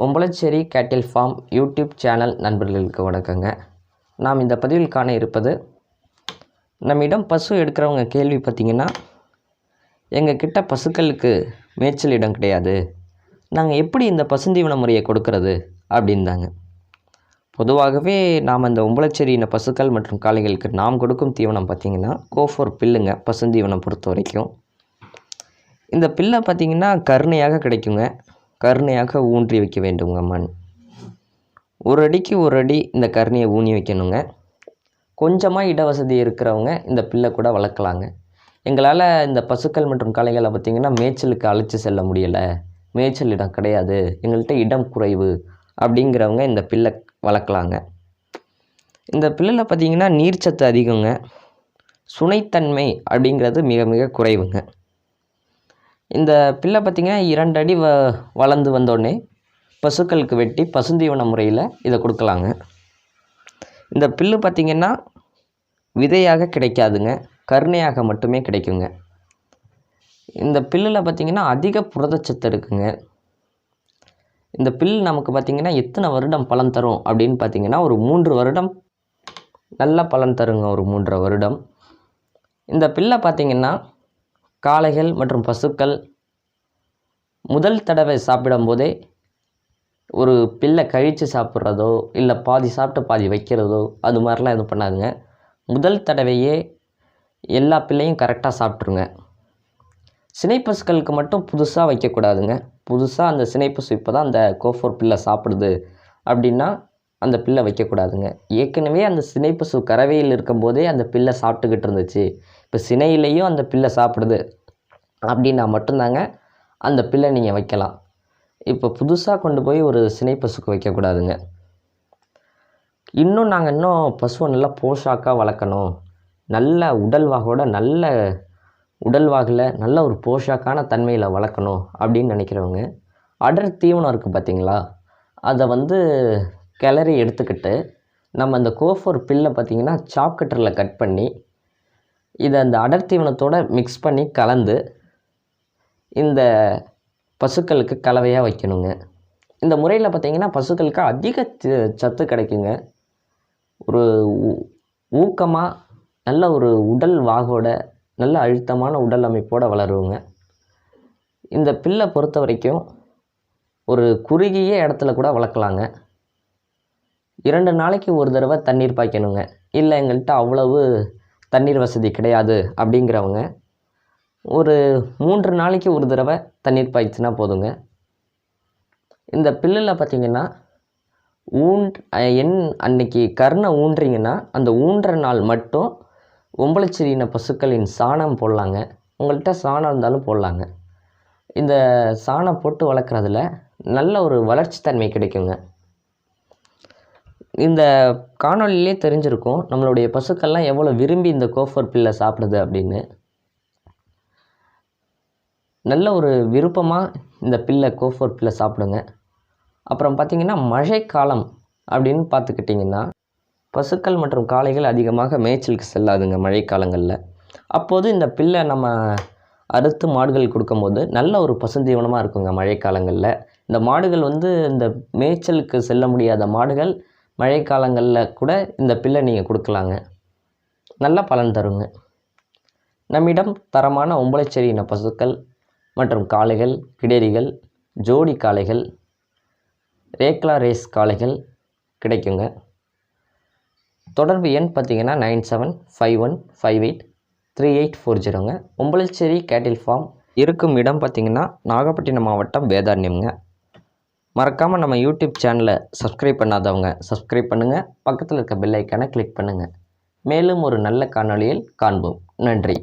ஒம்பளச்சேரி கேட்டில் form YouTube channel நண்பர்களுக்கு வணக்கங்க. நாம் இந்த பதிவில் காண இருப்பது நம்மிடம் பசு எடுக்கிறவங்க கேள்வி பார்த்திங்கன்னா எங்கள் கிட்ட பசுக்களுக்கு மேய்ச்சல் இடம் கிடையாது. நாங்கள் எப்படி இந்த பசுந்தீவன முறையை கொடுக்கறது அப்படின்தாங்க. பொதுவாகவே நாம் இந்த ஒம்பளச்சேரி இன பசுக்கள் மற்றும் காளைகளுக்கு நாம் கொடுக்கும் தீவனம் பார்த்திங்கன்னா கோஃபோர் பில்லுங்க பசுந்தீவனம் பொறுத்த வரைக்கும் இந்த பில்லை பார்த்திங்கன்னா கருணையாக கிடைக்குங்க. கருணையாக ஊன்றி வைக்க வேண்டுங்க மண். ஒரு அடிக்கு ஒரு அடி இந்த கருணையை ஊனி வைக்கணுங்க. கொஞ்சமாக இட வசதி இருக்கிறவங்க இந்த பில்லை கூட வளர்க்கலாங்க. எங்களால் இந்த பசுக்கள் மற்றும் காளைகளை பார்த்திங்கன்னா மேய்ச்சலுக்கு அழைச்சி செல்ல முடியலை. மேய்ச்சல் இடம் கிடையாது. எங்கள்கிட்ட இடம் குறைவு அப்படிங்கிறவங்க இந்த பில்லை வளர்க்கலாங்க. இந்த பில்லில் பார்த்திங்கன்னா நீர்ச்சத்து அதிகங்க. சுனைத்தன்மை அப்படிங்கிறது மிக மிக குறைவுங்க. இந்த பிள்ளை பார்த்திங்கன்னா இரண்டு அடி வ வளர்ந்து வந்தோடனே பசுக்களுக்கு வெட்டி பசுந்தீவன முறையில் இதை கொடுக்கலாங்க. இந்த பில்லு பார்த்திங்கன்னா விதையாக கிடைக்காதுங்க. கருணையாக மட்டுமே கிடைக்குங்க. இந்த பில்லில் பார்த்திங்கன்னா அதிக புரதச்சத்து இருக்குங்க. இந்த பில் நமக்கு பார்த்திங்கன்னா எத்தனை வருடம் பலன் தரும் அப்படின்னு பார்த்திங்கன்னா ஒரு மூன்று வருடம் நல்ல பலன் தருங்க ஒரு மூன்றரை வருடம். இந்த பில்லை பார்த்திங்கன்னா காளைகள் மற்றும் பசுக்கள். முதல் தடவை சாப்பிடும்போதே ஒரு பில்லை கழித்து சாப்பிட்றதோ இல்லை பாதி சாப்பிட்டு பாதி வைக்கிறதோ அது மாதிரிலாம் எதுவும் பண்ணாதுங்க. முதல் தடவையே எல்லா பிள்ளையும் கரெக்டாக சாப்பிட்ருங்க சினைப்பசுக்களுக்கு மட்டும் புதுசாக வைக்கக்கூடாதுங்க. புதுசாக அந்த சினைப்பசு இப்போ தான் அந்த கோஃபோர் பில்லை சாப்பிடுது அப்படின்னா அந்த பில்லை வைக்கக்கூடாதுங்க. ஏற்கனவே அந்த சினைப்பசு கறவையில் இருக்கும்போதே அந்த பில்லை சாப்பிட்டுக்கிட்டு இருந்துச்சு. இப்போ சினையிலையும் அந்த பிள்ளை சாப்பிடுது அப்படின்னா மட்டும்தாங்க அந்த பிள்ளை நீங்கள் வைக்கலாம். இப்போ புதுசாக கொண்டு போய் ஒரு சினை பசுக்கு வைக்கக்கூடாதுங்க. இன்னும் நாங்கள் இன்னும் பசுவை நல்லா போஷாக்காக வளர்க்கணும். நல்ல உடல்வாகோட நல்ல உடல்வாகில் நல்ல ஒரு போஷாக்கான தன்மையில் வளர்க்கணும் அப்படின்னு நினைக்கிறவங்க அடர் தீவனம் இருக்குது பார்த்தீங்களா? அதை வந்து கிளறி எடுத்துக்கிட்டு நம்ம அந்த கோஃபோர் பில்லை பார்த்திங்கன்னா சாப்கட்டரில் கட் பண்ணி இதை அந்த அடர் தீவனத்தோடு மிக்ஸ் பண்ணி கலந்து இந்த பசுக்களுக்கு கலவையாக வைக்கணுங்க. இந்த முறையில் பார்த்திங்கன்னா பசுக்களுக்கு அதிக சத்து கிடைக்குங்க. ஒரு ஊக்கமாக நல்ல ஒரு உடல் வாகோட நல்ல அழுத்தமான உடல் அமைப்போடு வளருவோங்க இந்த பில்லை பொறுத்த வரைக்கும் ஒரு குறுகிய இடத்துல கூட வளர்க்கலாங்க. இரண்டு நாளைக்கு ஒரு தடவை தண்ணீர் பாய்க்கணுங்க. இல்லை எங்கள்கிட்ட அவ்வளவு தண்ணீர் வசதி கிடையாது அப்படிங்கிறவங்க ஒரு மூன்று நாளைக்கு ஒரு தடவை தண்ணீர் பாய்ச்சினா போதுங்க. இந்த பில்லில் பார்த்திங்கன்னா ஊன் என் அன்னைக்கு கருணை ஊன்றிங்கன்னா அந்த ஊன்ற நாள் மட்டும் ஒம்பளச்சிரின பசுக்களின் சாணம் போடலாங்க. உங்கள்கிட்ட சாணம் இருந்தாலும் போடலாங்க. இந்த சாணம் போட்டு வளர்க்குறதுல நல்ல ஒரு வளர்ச்சி தன்மை கிடைக்குங்க. இந்த காணொலியிலே தெரிஞ்சிருக்கும் நம்மளுடைய பசுக்கள்லாம் எவ்வளோ விரும்பி இந்த கோஃபர் பில்லை சாப்பிடுது அப்படின்னு. நல்ல ஒரு விருப்பமாக இந்த பில்லை கோஃபோர் பில்லை சாப்பிடுங்க. அப்புறம் பார்த்திங்கன்னா மழைக்காலம் அப்படின்னு பார்த்துக்கிட்டிங்கன்னா பசுக்கள் மற்றும் காளைகள் அதிகமாக மேய்ச்சலுக்கு செல்லாதுங்க மழைக்காலங்களில் அப்போது இந்த பில்லை நம்ம அறுத்து மாடுகள் கொடுக்கும்போது நல்ல ஒரு பசுந்தீவனமாக இருக்குங்க மழைக்காலங்களில் இந்த மாடுகள் வந்து இந்த மேய்ச்சலுக்கு செல்ல முடியாத மாடுகள் மழைக்காலங்களில் கூட இந்த பில்லை நீங்கள் கொடுக்கலாங்க. நல்ல பலன் தருங்க. நம்மிடம் தரமான ஒம்பளைச்சேரி இன பசுக்கள் மற்றும் காளைகள் கிடேரிகள் ஜோடி காளைகள் ரேக்லா ரேஸ் காளைகள் கிடைக்குங்க. தொடர்பு எண் பார்த்தீங்கன்னா nine seven five one five eight three eight four ஜீரோங்க. ஒம்பளச்சேரி கேட்டில் ஃபார்ம் இருக்கும் இடம் பார்த்திங்கன்னா நாகப்பட்டினம் மாவட்டம் வேதாரண்யம்ங்க. மறக்காமல் நம்ம யூடியூப் சேனலை சப்ஸ்கிரைப் பண்ணாதவங்க சப்ஸ்கிரைப் பண்ணுங்கள் பக்கத்தில் இருக்க பெல் ஐக்கானை கிளிக் பண்ணுங்கள் மேலும் ஒரு நல்ல காணொளியில் காண்போம். நன்றி.